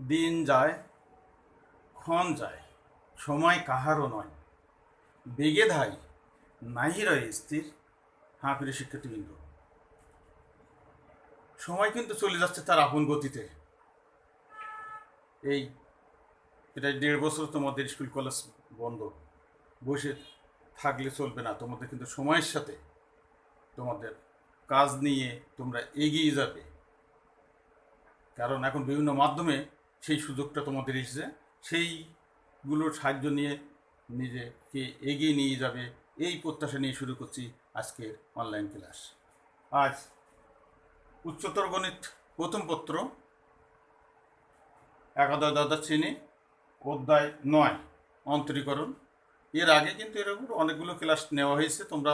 দিন যায়, ক্ষণ যায়, সময় কাহারও নয়। বেগে ধাই, নাহি রয়ে স্থির। হাঁ ফিরে শিক্ষার্থীবৃন্দ। সময় কিন্তু চলে যাচ্ছে তার আপন গতিতে। এই এটা দেড় বছর তোমাদের স্কুল কলেজ বন্ধ। বসে থাকলে চলবে না। তোমাদের কিন্তু সময়ের সাথে তোমাদের কাজ নিয়ে তোমরা এগিয়ে যাবে। কারণ এখন বিভিন্ন মাধ্যমে সেই সুযোগটা তোমাদের এসেছে। সেইগুলোর সাহায্য নিয়ে নিজেকে এগিয়ে নিয়ে যাবে। এই প্রত্যাশা নিয়ে শুরু করছি আজকের অনলাইন ক্লাস আজ উচ্চতর গণিত প্রথম পত্র, একাদশ দ্বাদশ শ্রেণি, অধ্যায় নয়, অন্তরীকরণ। এর আগে কিন্তু এর অনেকগুলো ক্লাস নেওয়া হয়েছে, তোমরা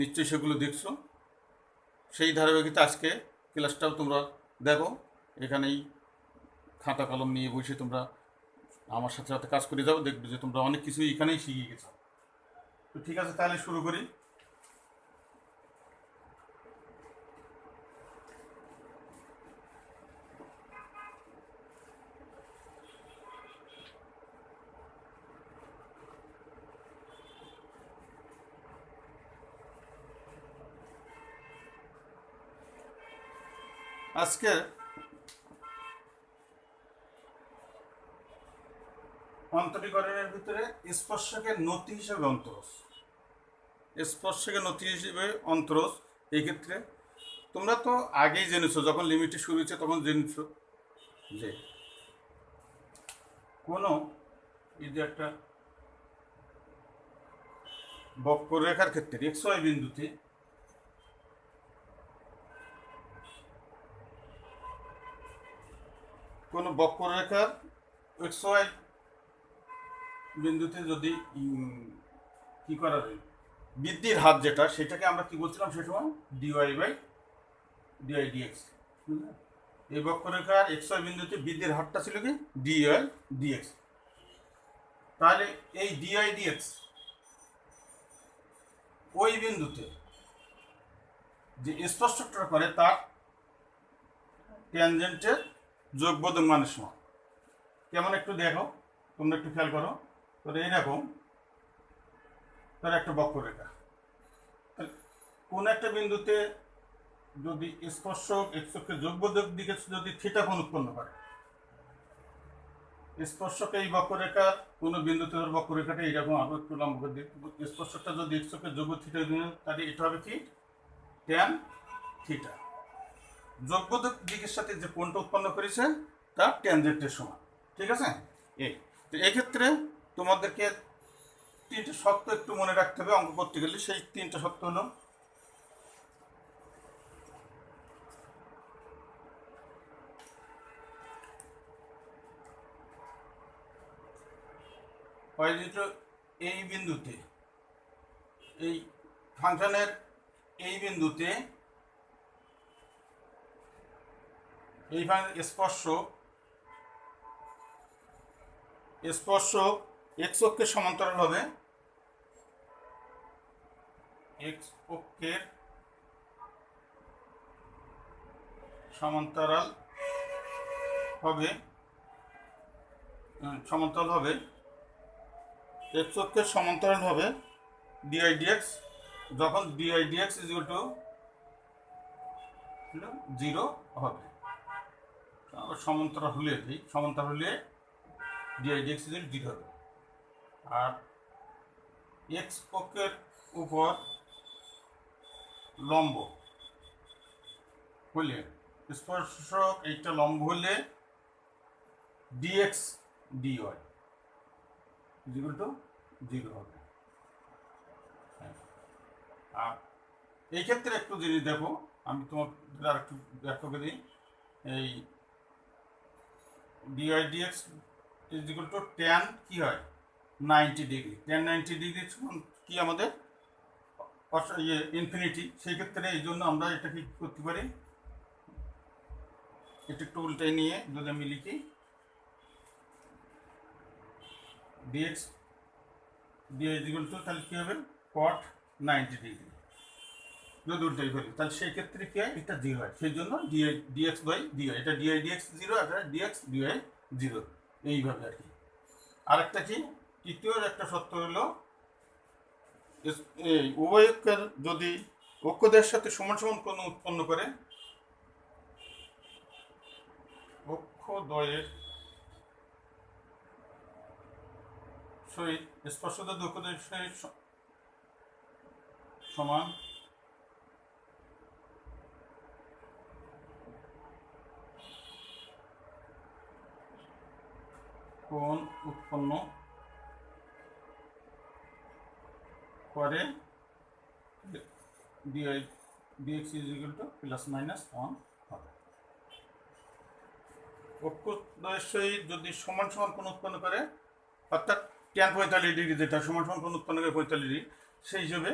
নিশ্চয়ই সেগুলো দেখছ। সেই ধারাবাহিকতা আজকে ক্লাসটাও তোমরা দেখো। এখানেই খাতা কলম নিয়ে বসে তোমরা আমার সাথে সাথে কাজ করে যাও, দেখবে যে তোমরা অনেক কিছুই এখানেই শিখে গেছো। তো ঠিক আছে, তাহলে শুরু করি। আজকে অন্তরীকরণের ভিতরে স্পর্শকে নতি হিসেবে অন্তরস। স্পর্শকে নতি হিসেবে অন্তরস, এই ক্ষেত্রে তোমরা তো আগেই জেনেছো, যখন লিমিটে শুরু হয়েছে তখন জেনেছো যে কোনো এই যে একটা বক্ররেখার ক্ষেত্রে এক্স ওয়াই বিন্দুতে কোনো বক্ররেখার এক্স বিন্দুতে যদি কি করা যায়? বৃদ্ধির হাত যেটা, সেটাকে আমরা কি বলছিলাম সে সময়? ডিওয়াই বাই ডিওয়াই ডিএক্স এই বক্ররেখার এক্স ওয়াই বিন্দুতে বৃদ্ধির হারটা ছিল কি? ডিওয়াই ডিএক্স তাহলে এই ডিওয়াই ডিএক্স ওই বিন্দুতে যে স্পর্শকটা করে, তার ট্যানজেন্টের যোগবোধক মানের সমান। কেমন একটু দেখো? তোমরা একটু খেয়াল করো। তাহলে এইরকম তার একটা বক্ররেখা কোন একটা বিন্দুতে যদি স্পর্শক এক্সকে যোগবোধক দিকে যদি থিটা কোণ উৎপন্ন করে, স্পর্শক এই বক্ররেখার কোনো বিন্দুতে ধর বক্ররেখাটা এইরকম আরও একটু লম্ব স্পর্শকটা যদি এক্সকে যোগ থিটা তাহলে এটা হবে কি? ট্যান থিটা যোগবোধক দিকের সাথে যে কোণটা উৎপন্ন করেছে, তা ট্যানজেন্টের সমান, ঠিক আছে? এই, তো এক্ষেত্রে তোমাদেরকে তিনটে শর্ত একটু মনে রাখতে হবে অঙ্ক করতে গেলে। সেই তিনটে শর্ত হলো এই বিন্দুতে, এই ফাংশনের এই বিন্দুতে এই স্পর্শ স্পর্শ এক্স অক্ষের সমান্তরাল হবে এক্স অক্ষের সমান্তরাল হবে সমান্তরাল হবে এক্স অক্ষের সমান্তরাল হবে ডিআই ডিএক্স যখন dy dx is to zero হবে। সমান্তরাল হলে সমান্তরাল হলে ডিআই ডিএক্স ইজ জিরো হবে। আর এক্স অক্ষের উপর লম্ব হলে, স্পর্শক এইটা লম্ব হলে dx dy zero to zero হবে। হ্যাঁ। আর এই ক্ষেত্রে একটু জিনিস দেখো, আমি তোমার আর একটু ব্যাখ্যা করে দিই। এই dy dx is equal to ten কী হয়? Ninety degree ten ninety degree কি আমাদের? ইয়ে ইনফিনিটি সেই ক্ষেত্রে এই জন্য আমরা এটাকে কি করতে পারি? এটা একটু উল্টে নিয়ে যদি আমি লিখি ডিএক্স ডিএ ইকুয়াল টু তাহলে কী হবে? কট নাইনটি ডিগ্রি যদি উল্টাই ফেলি তাহলে সেই ক্ষেত্রে কি হয়? এটা জিরো হয়। সেই জন্য ডিএ ডিএক্স বাই ডিআই এটা ডিআই ডিএক্স জিরো এটা ডিএক্স ডিআই জিরো এইভাবে আর কি। আরেকটা কি? তৃতীয় একটা সত্য হলো এই উভয়কের যদি অক্ষদের সাথে সমান সমান কোণ উৎপন্ন করে অক্ষদ্বয়ের সহিত স্পর্শদ অক্ষদের সহিত সমান কোণ উৎপন্ন dy dx is equal to plus minus one হবে। অক্ষদ্বয়ের সহিত যদি সমান সমান কোণ উৎপন্ন করে, অর্থাৎ ট্যান পঁয়তাল্লিশ ডিগ্রি যেটা, সমান সমান কোণ উৎপন্ন করে পঁয়তাল্লিশ ডিগ্রি সেই হিসেবে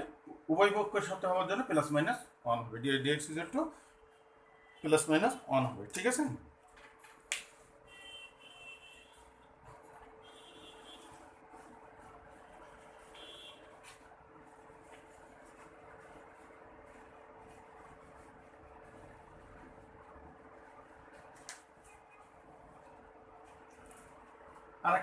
উভয় পক্ষের সাথে হওয়ার জন্য প্লাস মাইনাস ওয়ান হবে। Dx is to plus minus one হবে। ঠিক আছে?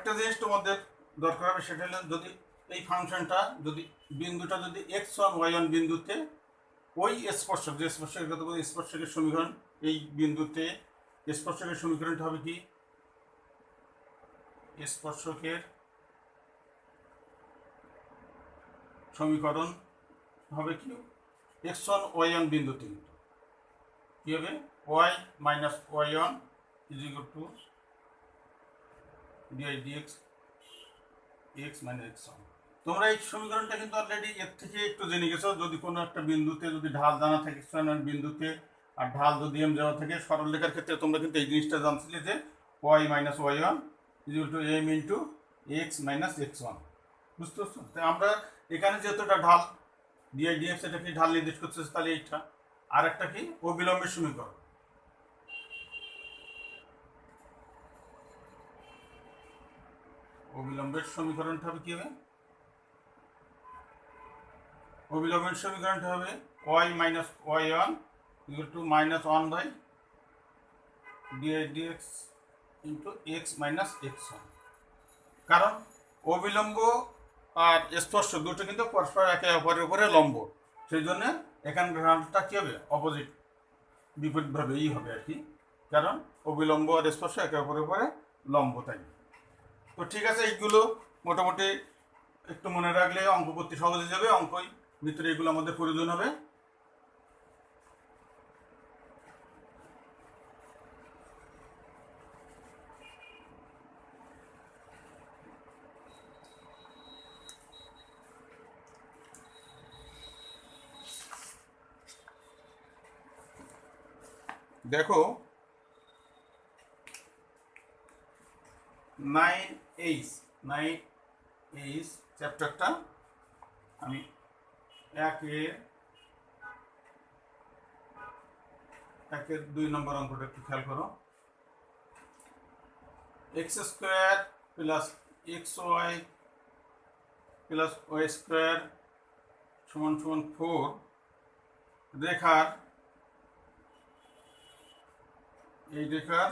আরেকটা জিনিস তোমাদের দরকার হবে, সেটা হলো যদি এই ফাংশনটা, যদি বিন্দুটা যদি এক্স ওয়ান ওয়াই ওয়ান বিন্দুতে, ওই স্পর্শক, যে স্পর্শকের কথা বলি স্পর্শকের সমীকরণ, এই বিন্দুতে স্পর্শকের সমীকরণটা হবে কি? স্পর্শকের সমীকরণ হবে কি? এক্স ওয়ান ওয়াই ওয়ান বিন্দুতে। কি হবে? Y minus y one is equal to dy dx x minus x তোমরা এই সমীকরণটা কিন্তু অলরেডি এর থেকে একটু জেনে গেছো। যদি কোনো একটা বিন্দুতে যদি ঢাল জানা থাকে বিন্দুতে, আর ঢাল যদি এম দেওয়া থাকে, সরলরেখার ক্ষেত্রে তোমরা কিন্তু এই জিনিসটা জানছিলে যে y minus y one equal to m into x minus x one বুঝতে পারছ? আমরা এখানে যেহেতু এটা ঢাল ডিআই ডিএক্স এটা কি ঢাল নির্দেশ করতেছে, তাহলে এইটা। আর একটা কি? অবিলম্বের সমীকরণ। অবিলম্বের সমীকরণটা হবে কি হবে অবিলম্বের সমীকরণটা হবে y minus y one equal to minus one by dy dx into x minus x one কারণ অবিলম্ব আর স্পর্শ দুটো কিন্তু পরস্পর একে অপরের উপরে লম্ব। সেই জন্য এখানকার রানটা কী হবে? অপোজিট বিপরীতভাবেই হবে আর কি। কারণ অবিলম্ব আর স্পর্শ একে অপরের উপরে লম্ব তাই। তো ঠিক আছে, এইগুলো মোটামুটি একটু মনে রাখলে অঙ্ক করতে সহজ যাবে, অঙ্কই। ভিতরে এগুলো আমাদের প্রয়োজন হবে। দেখো নাইন এইচ নাইন এইচ, চ্যাপ্টারটা আমি একে, একের দুই নম্বর অঙ্কটা একটু খেয়াল করো। X square plus x y plus y square সমান সমান ফোর রেখার, এই রেখার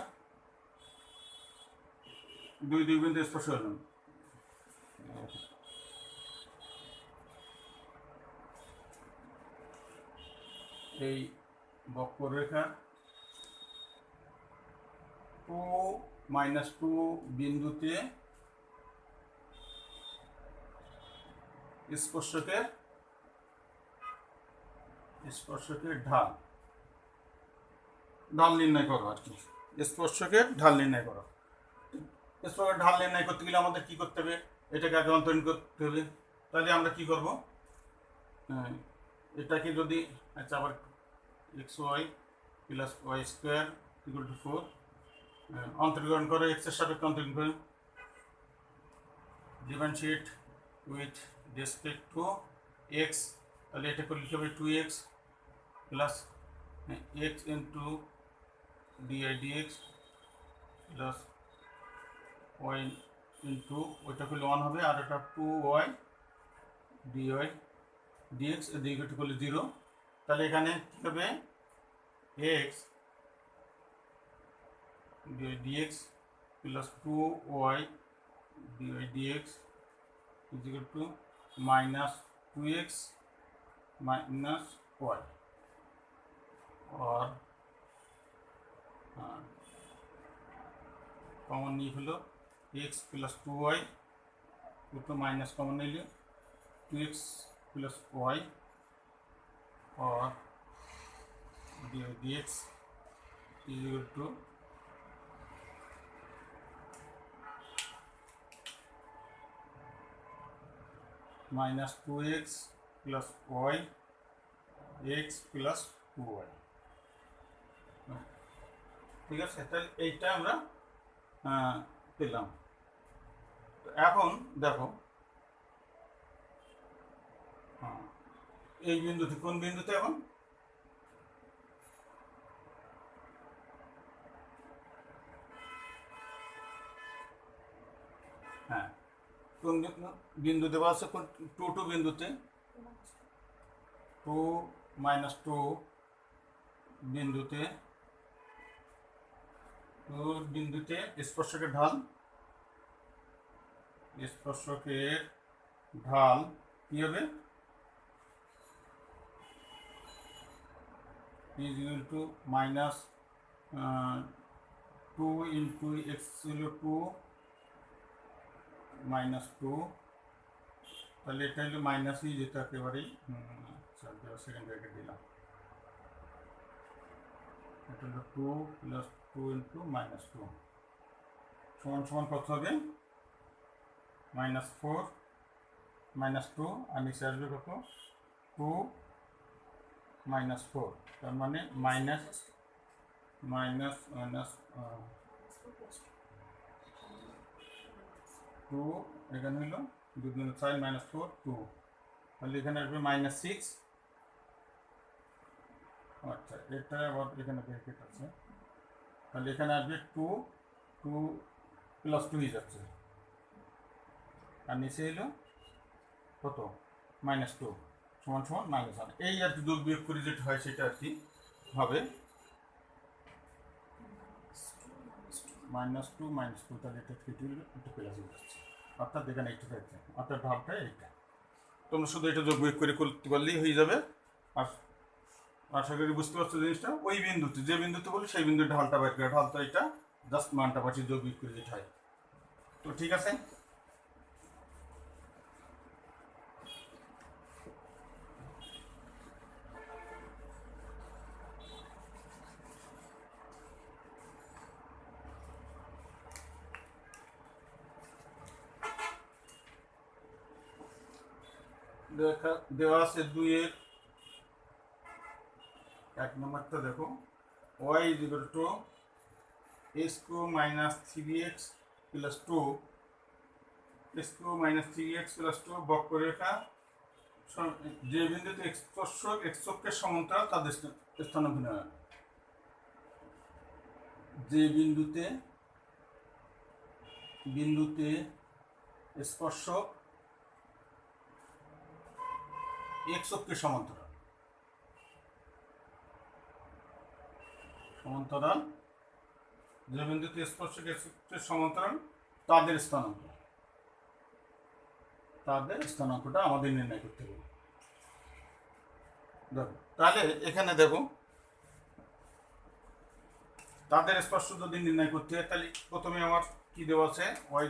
দুই দুই বিন্দু স্পর্শ হলেন এই বক্ররেখা টু মাইনাস টু বিন্দুতে স্পর্শকের স্পর্শকের ঢাল। ঢাল নির্ণয় করো আর কি। স্পর্শকের ঢাল নির্ণয় করো। স্পর্শকের ঢাল নির্ণয় করতে গেলে আমাদের কি করতে হবে? এটাকে আগে অন্তরণ করতে হবে তাহলে আমরা কি করব? হ্যাঁ এটাকে যদি আচ্ছা আবার x y plus y square equal to four অন্তর্গ্রহণ করে এক্সের সাপেক্ষে অন্তর্গ্রহণ করে। Differentiate with respect to x তাহলে এটা করলে কি হবে? Two x plus x into dy dx plus y into, ওইটা করলে ওয়ান হবে, আর এটা টু ওয়াই ডিওয়াই ডিএক্স এদিকে করলে জিরো তাহলে এখানে কী হবে? X dx plus 2y dy dx is equal to minus 2x minus y or common নিয়ে হলো এক্স প্লাস টু ওয়াই দুটো মাইনাস কমন নিলে two x plus y or dx is equal to minus 2x plus y x plus 2y ঠিক আছে তাহলে এইটা আমরা আহ, পেলাম। তো এখন দেখো হ্যাঁ, এই বিন্দুতে কোন বিন্দুতে এখন? হ্যাঁ কোন বিন্দু- বিন্দু দেওয়া আছে? কোন টু টু বিন্দুতে? টু মাইনাস টু বিন্দুতে টু বিন্দুতে স্পর্শকের ঢাল স্পর্শকের ঢাল কি হবে? Equal to minus uh, 2 into x হলো 2 মাইনাস টু তাহলে এটা হলো মাইনাসই যেটা একেবারেই আচ্ছা সেকেন্ড ব্র্যাকেট দিলাম। এটা হলো two plus two into minus two সমান সমান কত হবে? মাইনাস ফোর, মাইনাস টু আর নিচে আসবে কত টু মাইনাস ফোর, তার মানে মাইনাস মাইনাস মাইনাস টু, এখানে হলো দুদিন সাইন মাইনাস ফোর, টু। তাহলে এখানে আসবে মাইনাস সিক্স। আচ্ছা এটা আবার এখানে ব্র্যাকেট আছে। তাহলে এখানে আসবে টু টু প্লাস টু হয়ে যাচ্ছে। আর নিচে এলো কত? মাইনাস টু সমান সমান মাইনাস ওয়ান এই আর কি যোগ বিয়োগ করে যেটা হয় সেটা আর কি হবে। মাইনাস টু মাইনাস টু তাহলে এটা কেটে এটা প্লাস অর্থাৎ এখানে এইটা থাকছে অর্থাৎ ভাবটা এইটা। তোমরা শুধু এটা যোগ বিয়োগ করে করতে পারলেই হয়ে যাবে। আর আশা করি বুঝতে পারছ জিনিসটা? ওই বিন্দুতে, যে বিন্দুতে বলি সেই বিন্দুর ঢালটা বের করে ঢালটা এটা জাস্ট মানটা পাচ্ছি যোগ বিয়োগ করে যেটা হয়। তো ঠিক আছে? দেখা দেওয়া আছে দুইয়ের। এক নম্বরটা দেখো। Y is equal to x minus three x plus two x minus three x plus two বক্ররেখা যে বিন্দুতে এক্সপর্শক এক্সকের সমান্তরাল তাদের স্থান- হয় যে বিন্দুতে বিন্দুতে স্পর্শক এক্স অক্ষের সমান্তরাল। সমান্তরাল, যে বিন্দুতে স্পর্শক এক্স সমান্তরাল, তাদের স্থানাঙ্ক। তাদের স্থানাঙ্কটা আমাদের নির্ণয় করতে হবে। দেখো তাহলে এখানে দেখো, তাদের স্পর্শ যদি নির্ণয় করতে হয়, তাহলে প্রথমে আমার কি দেওয়া আছে? Y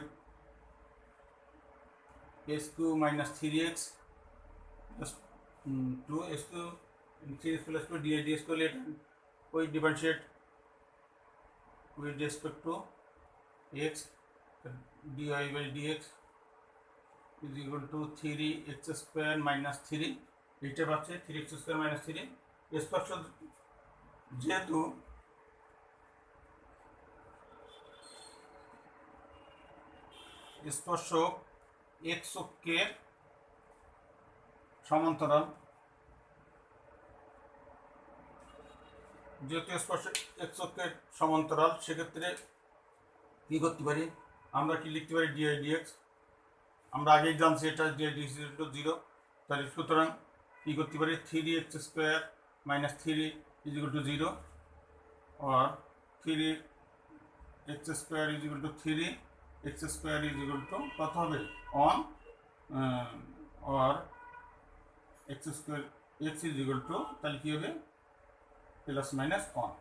S Q minus three x two S two three S plus two D D S को लेट कोई differentiate with respect to x dy by dx is equal to 3 x square minus 3 এইটা পাচ্ছে 3 x square minus 3 স্পর্শ যেহেতু স্পর্শক x অক্ষের সমান্তরাল। যেহেতু স্পর্শ এক্স অক্ষের সমান্তরাল, সেক্ষেত্রে কী করতে পারি? আমরা কি লিখতে পারি? ডিআই ডিএক্স আমরা আগেই জানছি এটা ডিআই ডিএক্স জিরো তাহলে সুতরাং কী করতে পারি? Three x square minus three is equal to zero R three x square is equal to three x square is equal to কত হবে? One R x square, x is equal to, তাহলে কী হবে? Plus minus one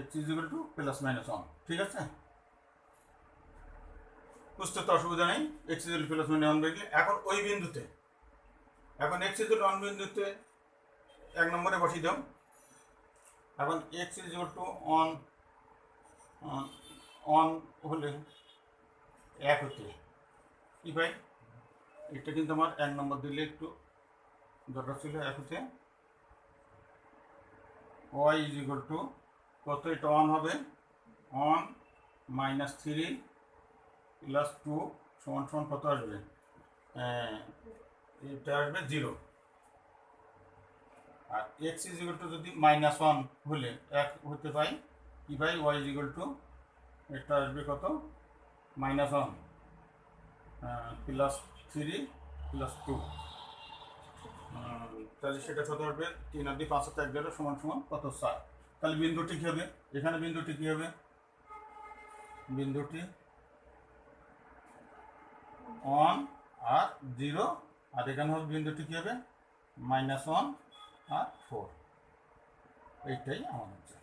x is equal to, plus minus one ঠিক আছে? বুঝতে তো অসুবিধা নেই। X is plus minus one দেখলে এখন ওই বিন্দুতে। এখন এক্স ইজ অন বিন্দুতে এক নম্বরে বসিয়ে দাও। এখন x is to one one হলে এক হতে। কি ভাই? এটা কিন্তু আমার এক নম্বর দিলে একটু দরকার ছিল এক হতে ওয়াই ইজ ইকুয়াল টু কত? এটা অন হবে। One minus three plus two সমান সমান কত আসবে? এটা আসবে জিরো আর এক্স ইজ ইকুয়াল টু যদি মাইনাস ওয়ান হলে, এক হতে পাই, কি পাই? ওয়াই ইজ ইকুয়াল টু এটা আসবে কত? Minus one plus three plus two তাহলে সেটা কত হবে? তিন অব্দি পাঁচ হাতে এক গেলে সমান সমান কত সাত তাহলে বিন্দুটি কী হবে? এখানে বিন্দুটি কী হবে? বিন্দুটি ওয়ান আর জিরো আর এখানে হবে বিন্দুটি কী হবে? মাইনাস ওয়ান আর ফোর এইটাই আমাদের চাই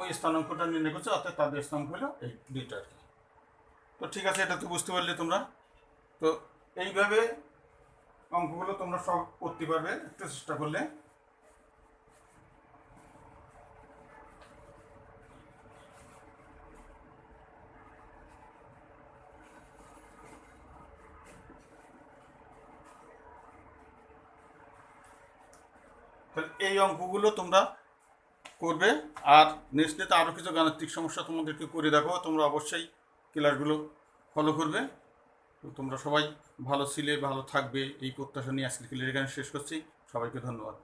ওই স্থানাঙ্কটা নির্ণয় করছে, অর্থাৎ তাদের স্থানাঙ্ক হলো এই দুইটা আর কি। তো ঠিক আছে, এটা তো বুঝতে পারলে তোমরা। তো এইভাবে অঙ্কগুলো তোমরা সব করতে পারবে, একটু চেষ্টা করলে। এই অঙ্কগুলো তোমরা করবে, আর নেক্সট ডেতে আরও কিছু গাণিতিক সমস্যা তোমাদেরকে করে দেখো তোমরা অবশ্যই ক্লাসগুলো ফলো করবে। তো তোমরা সবাই ভালো ছিলে, ভালো থাকবে। এই প্রত্যাশা নিয়ে আজকে এখানে শেষ করছি। সবাইকে ধন্যবাদ।